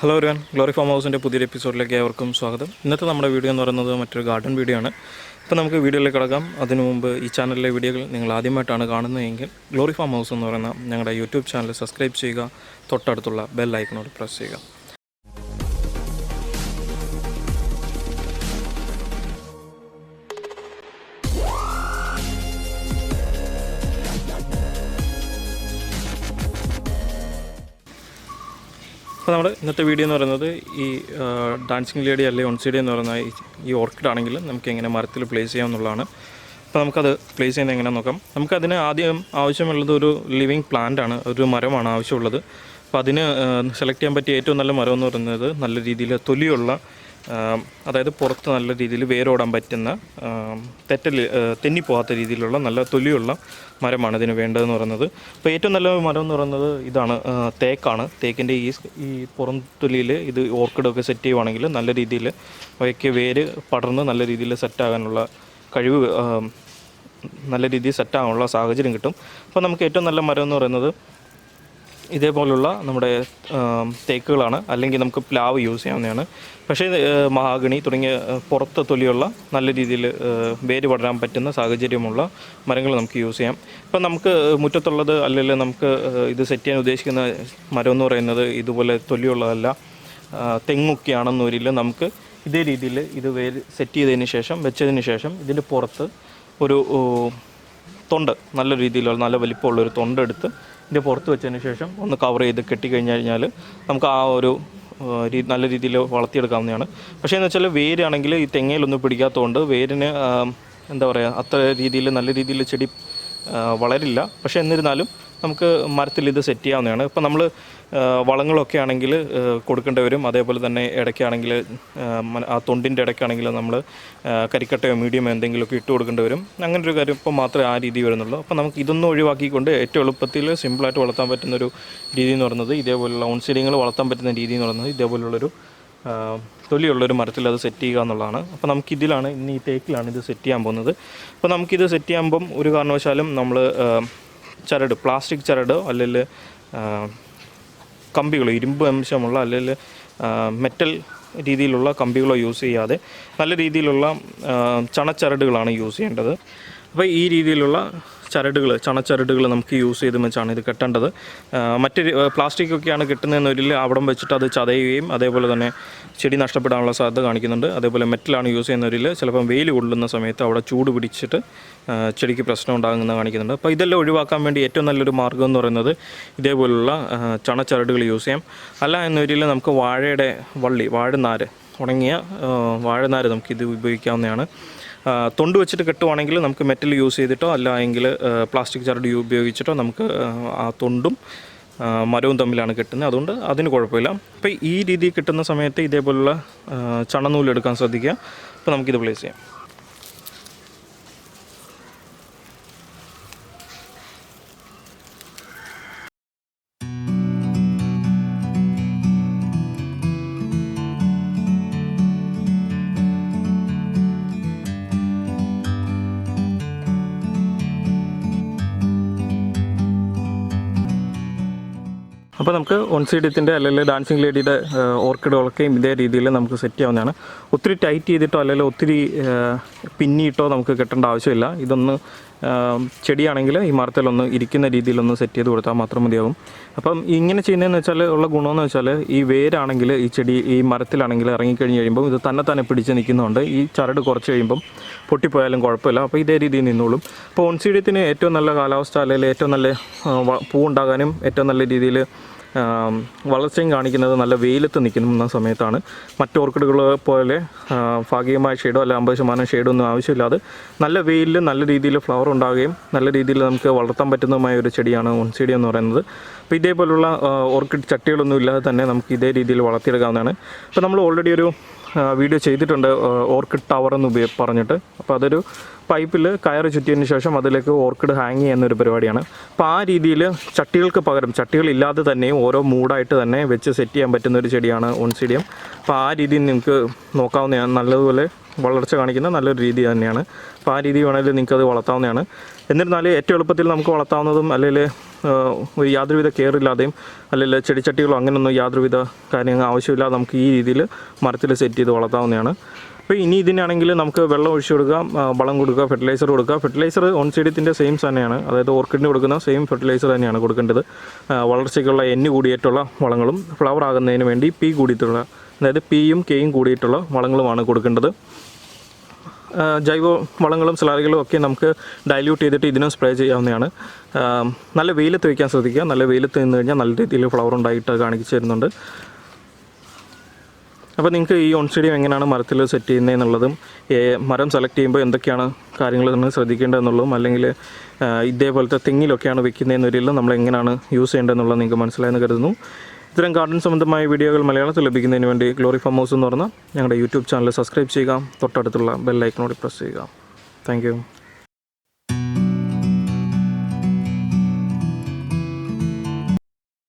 Hello ഒരുവാൻ glory farm ഹൗസിന്റെ പുതിയൊരു എപ്പിസോഡിലേക്ക് ഏവർക്കും സ്വാഗതം. ഇന്നത്തെ നമ്മുടെ വീഡിയോ എന്ന് പറയുന്നത് മറ്റൊരു ഗാർഡൻ വീഡിയോ ആണ്. ഇപ്പോൾ നമുക്ക് വീഡിയോയിലേക്ക് കിടക്കാം. അതിനു മുമ്പ് ഈ ചാനലിലെ വീഡിയോകൾ നിങ്ങൾ ആദ്യമായിട്ടാണ് കാണുന്നതെങ്കിൽ ഗ്ലോറി ഫാം ഹൗസ് എന്ന് പറയുന്ന ഞങ്ങളുടെ യൂട്യൂബ് ചാനൽ സബ്സ്ക്രൈബ് ചെയ്യുക തൊട്ടടുത്തുള്ള ബെൽ ഐക്കണോട് പ്രസ് ചെയ്യുക. അപ്പോൾ നമ്മുടെ ഇന്നത്തെ വീഡിയോ എന്ന് പറയുന്നത് ഈ ഡാൻസിങ് ലേഡി അല്ലെങ്കിൽ ഒൺസിഡി എന്ന് പറയുന്ന ഈ- ഓർക്കിഡ് ആണെങ്കിലും നമുക്ക് എങ്ങനെ മരത്തിൽ പ്ലേസ് ചെയ്യാം എന്നുള്ളതാണ്. അപ്പോൾ നമുക്കത് പ്ലേസ് ചെയ്യുന്നത് എങ്ങനെ നോക്കാം. നമുക്കതിന് ആദ്യം ആവശ്യമുള്ളത് ഒരു ലിവിങ് പ്ലാന്റ് ആണ്. ഒരു മരമാണ് ആവശ്യമുള്ളത്. അപ്പോൾ അതിന് സെലക്ട് ചെയ്യാൻ പറ്റിയ ഏറ്റവും നല്ല മരം എന്ന് പറയുന്നത് നല്ല രീതിയിൽ തൊലിയുള്ള അതായത് പുറത്ത് നല്ല രീതിയിൽ വേരോടാൻ പറ്റുന്ന തെറ്റൽ തെന്നിപ്പോകാത്ത രീതിയിലുള്ള നല്ല തൊലിയുള്ള മരമാണ് ഇതിന് വേണ്ടതെന്ന് പറയുന്നത്. അപ്പോൾ ഏറ്റവും നല്ല മരം എന്ന് പറയുന്നത് ഇതാണ് തേക്കാണ്. തേക്കിന്റെ ഈ ഈ പുറം തൊലിയിൽ ഇത് ഓർക്കിഡൊക്കെ സെറ്റ് ചെയ്യുവാണെങ്കിൽ നല്ല രീതിയിൽ അവയ്ക്ക് വേര് പടർന്ന് നല്ല രീതിയിൽ സെറ്റാകാനുള്ള കഴിവ് നല്ല രീതിയിൽ സെറ്റാകാനുള്ള സാഹചര്യം കിട്ടും. അപ്പോൾ നമുക്ക് ഏറ്റവും നല്ല മരം എന്ന് പറയുന്നത് ഇതേപോലുള്ള നമ്മുടെ തേക്കുകളാണ്. അല്ലെങ്കിൽ നമുക്ക് പ്ലാവ് യൂസ് ചെയ്യാവുന്നതാണ്. പക്ഷേ മഹാഗണി തുടങ്ങിയ പുറത്ത് തൊലിയുള്ള നല്ല രീതിയിൽ വേര് വളരാൻ പറ്റുന്ന സാഹചര്യമുള്ള മരങ്ങൾ നമുക്ക് യൂസ് ചെയ്യാം. ഇപ്പം നമുക്ക് മുറ്റത്തുള്ളത് അല്ലെങ്കിൽ നമുക്ക് ഇത് സെറ്റ് ചെയ്യാൻ ഉദ്ദേശിക്കുന്ന മരം എന്ന് പറയുന്നത് ഇതുപോലെ തൊലിയുള്ളതല്ല. തെങ്ങൊക്കെയാണെന്നൊരില്ല നമുക്ക് ഇതേ രീതിയിൽ ഇത് വേര് സെറ്റ് ചെയ്തതിന് ശേഷം വെച്ചതിന് ശേഷം ഇതിന്റെ പുറത്ത് ഒരു തൊണ്ട് നല്ല രീതിയിലുള്ള നല്ല വലിപ്പമുള്ള ഒരു തൊണ്ട് എടുത്ത് ഇതിന്റെ പുറത്ത് വെച്ചതിന് ശേഷം ഒന്ന് കവർ ചെയ്ത് കെട്ടിക്കഴിഞ്ഞ് കഴിഞ്ഞാൽ നമുക്ക് ആ ഒരു നല്ല രീതിയിൽ വളർത്തിയെടുക്കാവുന്നതാണ്. പക്ഷേ എന്ന് വെച്ചാൽ വേരാണെങ്കിൽ ഈ തെങ്ങയിലൊന്നും പിടിക്കാത്തതുകൊണ്ട് വേരിന് എന്താ പറയുക അത്ര രീതിയിൽ നല്ല രീതിയിൽ ചെടി വളരില്ല. പക്ഷേ എന്നിരുന്നാലും നമുക്ക് മരത്തിൽ ഇത് സെറ്റ് ചെയ്യാവുന്നതാണ്. ഇപ്പോൾ നമ്മൾ വളങ്ങളൊക്കെ ആണെങ്കിൽ കൊടുക്കേണ്ടി വരും. അതേപോലെ തന്നെ ഇടയ്ക്കാണെങ്കിൽ ആ, തൊണ്ടിന്റെ ഇടയ്ക്കാണെങ്കിൽ നമ്മൾ കരിക്കട്ടയോ മീഡിയമോ എന്തെങ്കിലുമൊക്കെ ഇട്ട് കൊടുക്കേണ്ടി വരും. അങ്ങനെ ഒരു കാര്യം ഇപ്പോൾ മാത്രമേ ആ രീതി വരുന്നുള്ളൂ. അപ്പോൾ നമുക്ക് ഇതൊന്നും ഒഴിവാക്കിക്കൊണ്ട് ഏറ്റവും എളുപ്പത്തിൽ സിമ്പിളായിട്ട് വളർത്താൻ പറ്റുന്ന ഒരു രീതി എന്ന് പറയുന്നത് ഇതേപോലുള്ള ഓൺസീലിങ്ങൾ വളർത്താൻ പറ്റുന്ന രീതി എന്ന് പറയുന്നത് ഇതേപോലുള്ളൊരു തൊലിയുള്ളൊരു മരത്തിൽ അത് സെറ്റ് ചെയ്യുക എന്നുള്ളതാണ്. അപ്പോൾ നമുക്കിതിലാണ് ഇന്ന് ഈ തേക്കിലാണ് ഇത് സെറ്റ് ചെയ്യാൻ പോകുന്നത്. അപ്പോൾ നമുക്കിത് സെറ്റ് ചെയ്യുമ്പം ഒരു കാരണവശാലും നമ്മൾ ചരട് പ്ലാസ്റ്റിക് ചരട് അല്ലെങ്കിൽ കമ്പികളോ ഇരുമ്പ് അംശമുള്ള അല്ലെങ്കിൽ മെറ്റൽ രീതിയിലുള്ള കമ്പികളോ യൂസ് ചെയ്യാതെ നല്ല രീതിയിലുള്ള ചണച്ചരടുകളാണ് യൂസ് ചെയ്യേണ്ടത്. അപ്പോൾ ഈ രീതിയിലുള്ള ചരടുകൾ ചണച്ചരടുകൾ നമുക്ക് യൂസ് ചെയ്ത് വെച്ചാണ് ഇത് കെട്ടേണ്ടത്. മറ്റ് പ്ലാസ്റ്റിക് ഒക്കെയാണ് കിട്ടുന്നതെന്നൊരിൽ അവിടം വെച്ചിട്ട് അത് ചതയുകയും അതേപോലെ തന്നെ ചെടി നഷ്ടപ്പെടാനുള്ള സാധ്യത കാണിക്കുന്നുണ്ട്. അതേപോലെ മെറ്റലാണ് യൂസ് ചെയ്യുന്നവരിൽ ചിലപ്പം വെയിൽ കൊള്ളുന്ന സമയത്ത് അവിടെ ചൂട് പിടിച്ചിട്ട് ചെടിക്ക് പ്രശ്നം ഉണ്ടാകുന്നത് കാണിക്കുന്നുണ്ട്. അപ്പോൾ ഇതെല്ലാം ഒഴിവാക്കാൻ വേണ്ടി ഏറ്റവും നല്ലൊരു മാർഗം എന്ന് പറയുന്നത് ഇതേപോലുള്ള ചണച്ചരടുകൾ യൂസ് ചെയ്യാം. അല്ല എന്നൊരിൽ നമുക്ക് വാഴയുടെ വള്ളി വാഴനാര് ഉണങ്ങിയ വാഴനാര് നമുക്ക് ഇത് ഉപയോഗിക്കാവുന്നതാണ്. തൊണ്ട് വെച്ചിട്ട് കെട്ടുവാണെങ്കിൽ നമുക്ക് മെറ്റൽ യൂസ് ചെയ്തിട്ടോ അല്ല എങ്കിൽ പ്ലാസ്റ്റിക് ചരട് ഉപയോഗിച്ചിട്ടോ നമുക്ക് ആ, തൊണ്ടും മരവും തമ്മിലാണ് കെട്ടുന്നത്. അതുകൊണ്ട് അതിന് കുഴപ്പമില്ല. അപ്പോൾ ഈ രീതിയിൽ കിട്ടുന്ന സമയത്ത് ഇതേപോലുള്ള ചണനൂലെടുക്കാൻ ശ്രദ്ധിക്കുക. അപ്പോൾ നമുക്കിത് പ്ലേസ് ചെയ്യാം. അപ്പോൾ നമുക്ക് വൺ സൈഡത്തിന്റെ അല്ലെങ്കിൽ ഡാൻസിങ് ലേഡിയുടെ ഓർക്കിഡുകളൊക്കെയും ഇതേ രീതിയിൽ നമുക്ക് സെറ്റ് ചെയ്യാവുന്നതാണ്. ഒത്തിരി ടൈറ്റ് ചെയ്തിട്ടോ അല്ലെങ്കിൽ ഒത്തിരി പിന്നിയിട്ടോ നമുക്ക് കെട്ടേണ്ട ആവശ്യമില്ല. ഇതൊന്ന് ചെടിയാണെങ്കിൽ ഈ മരത്തിലൊന്ന് ഇരിക്കുന്ന രീതിയിലൊന്ന് സെറ്റ് ചെയ്ത് കൊടുത്താൽ മാത്രം മതിയാവും അപ്പം ഇങ്ങനെ ചെയ്യുന്നതെന്ന് വെച്ചാൽ ഉള്ള ഗുണമെന്ന് വെച്ചാൽ ഈ വേരാണെങ്കിൽ ഈ ചെടി ഈ മരത്തിലാണെങ്കിൽ ഇറങ്ങിക്കഴിഞ്ഞ് കഴിയുമ്പോൾ ഇത് തന്നെ തന്നെ പിടിച്ച് നിൽക്കുന്നുണ്ട് ഈ ചരട് കുറച്ച് കഴിയുമ്പം പൊട്ടിപ്പോയാലും കുഴപ്പമില്ല. അപ്പോൾ ഇതേ രീതിയിൽ നിന്നോളും. അപ്പോൾ ഓൺസീഡിയത്തിന് ഏറ്റവും നല്ല കാലാവസ്ഥ അല്ലെങ്കിൽ ഏറ്റവും നല്ല പൂ ഉണ്ടാകാനും ഏറ്റവും നല്ല രീതിയിൽ വളർച്ചയും കാണിക്കുന്നത് നല്ല വെയിലത്ത് നിൽക്കുന്ന സമയത്താണ്. മറ്റു ഓർക്കിഡുകൾ പോലെ ഭാഗികമായ ഷെയ്ഡോ അല്ല അമ്പത് ശതമാനം ഷെയ്ഡോ ഒന്നും ആവശ്യമില്ലാതെ നല്ല വെയിലിൽ നല്ല രീതിയിൽ ഫ്ലവർ ഉണ്ടാവുകയും നല്ല രീതിയിൽ നമുക്ക് വളർത്താൻ പറ്റുന്നതുമായ ഒരു ചെടിയാണ് ഒൺസീഡി എന്ന് പറയുന്നത്. അപ്പോൾ ഇതേപോലുള്ള ഓർക്കിഡ് ചട്ടികളൊന്നും ഇല്ലാതെ തന്നെ നമുക്ക് ഇതേ രീതിയിൽ വളർത്തിയെടുക്കാവുന്നതാണ്. അപ്പോൾ നമ്മൾ ഓൾറെഡി ഒരു വീഡിയോ ചെയ്തിട്ടുണ്ട് ഓർക്കിഡ് ടവർ എന്ന് പറഞ്ഞിട്ട്. അപ്പോൾ അതൊരു പൈപ്പിൽ കയറ് ചുറ്റിയതിന് ശേഷം അതിലേക്ക് ഓർക്കിഡ് ഹാങ് ചെയ്യുന്ന ഒരു പരിപാടിയാണ്. അപ്പോൾ ആ രീതിയിൽ ചട്ടികൾക്ക് പകരം ചട്ടികൾ ഇല്ലാതെ തന്നെയും ഓരോ മൂടായിട്ട് തന്നെ വെച്ച് സെറ്റ് ചെയ്യാൻ പറ്റുന്ന ഒരു ചെടിയാണ് ഓൺസിഡിയം അപ്പോൾ ആ രീതിയിൽ നിങ്ങൾക്ക് നോക്കാവുന്നതാണ് നല്ലതുപോലെ വളർച്ച കാണിക്കുന്ന നല്ലൊരു രീതി തന്നെയാണ്. അപ്പോൾ ആ രീതി വേണമെങ്കിൽ നിങ്ങൾക്ക് അത് വളർത്താവുന്നതാണ്. എന്നിരുന്നാലും ഏറ്റവും എളുപ്പത്തിൽ നമുക്ക് വളർത്താവുന്നതും അല്ലെങ്കിൽ ഒരു യാതൊരുവിധ കെയർ ഇല്ലാതെയും അല്ലെങ്കിൽ ചെടിച്ചട്ടികളോ അങ്ങനെയൊന്നും യാതൊരുവിധ കാര്യങ്ങൾ ആവശ്യമില്ലാതെ നമുക്ക് ഈ രീതിയിൽ മരത്തിൽ സെറ്റ് ചെയ്ത് വളർത്താവുന്നതാണ്. അപ്പോൾ ഇനി ഇതിനാണെങ്കിൽ നമുക്ക് വെള്ളം ഒഴിച്ചു കൊടുക്കാം വളം കൊടുക്കുക ഫെർട്ടിലൈസർ കൊടുക്കുക. ഫെർട്ടിലൈസർ ഓൺ സൈഡത്തിന്റെ സെയിം തന്നെയാണ്. അതായത് ഓർക്കിഡിന് കൊടുക്കുന്ന സെയിം ഫെർട്ടിലൈസർ തന്നെയാണ് കൊടുക്കേണ്ടത്. വളർച്ചയ്ക്കുള്ള എന്ന് കൂടിയിട്ടുള്ള വളങ്ങളും ഫ്ലവർ ആകുന്നതിന് വേണ്ടി പി കൂടിയിട്ടുള്ള അതായത് പിയും കെയും കൂടിയിട്ടുള്ള വളങ്ങളുമാണ് കൊടുക്കേണ്ടത്. ജൈവ വളങ്ങളും സ്ലാറികളും ഒക്കെ നമുക്ക് ഡൈല്യൂട്ട് ചെയ്തിട്ട് ഇതിനും സ്പ്രേ ചെയ്യാവുന്നതാണ്. നല്ല വെയിലത്ത് വയ്ക്കാൻ ശ്രദ്ധിക്കുക. നല്ല വെയിലത്ത് നിന്ന് കഴിഞ്ഞാൽ നല്ല രീതിയിൽ ഫ്ലവർ ഉണ്ടായിട്ട് കാണിച്ചു തരുന്നുണ്ട്. അപ്പോൾ നിങ്ങൾക്ക് ഈ ഓൺ സ്റ്റേഡിയം എങ്ങനെയാണ് മരത്തിൽ സെറ്റ് ചെയ്യുന്നത് എന്നുള്ളതും മരം സെലക്ട് ചെയ്യുമ്പോൾ എന്തൊക്കെയാണ് കാര്യങ്ങൾ നിങ്ങൾ ശ്രദ്ധിക്കേണ്ടതെന്നുള്ളതും അല്ലെങ്കിൽ ഇതേപോലത്തെ തെങ്ങിലൊക്കെയാണ് വെക്കുന്നതെന്നൊരിലും നമ്മൾ എങ്ങനെയാണ് യൂസ് ചെയ്യേണ്ടതെന്നുള്ളത് നിങ്ങൾക്ക് മനസ്സിലായെന്ന് കരുതുന്നു. ഇത്തരം ഗാർഡൻ സംബന്ധമായ വീഡിയോകൾ മലയാളത്തിൽ ലഭിക്കുന്നതിന് വേണ്ടി ഗ്ലോറി ഫാം ഹൗസ് എന്ന് പറഞ്ഞാൽ ഞങ്ങളുടെ യൂട്യൂബ് ചാനൽ സബ്സ്ക്രൈബ് ചെയ്യുക തൊട്ടടുത്തുള്ള ബെല്ലൈക്കനോട് പ്രസ് ചെയ്യുക. താങ്ക്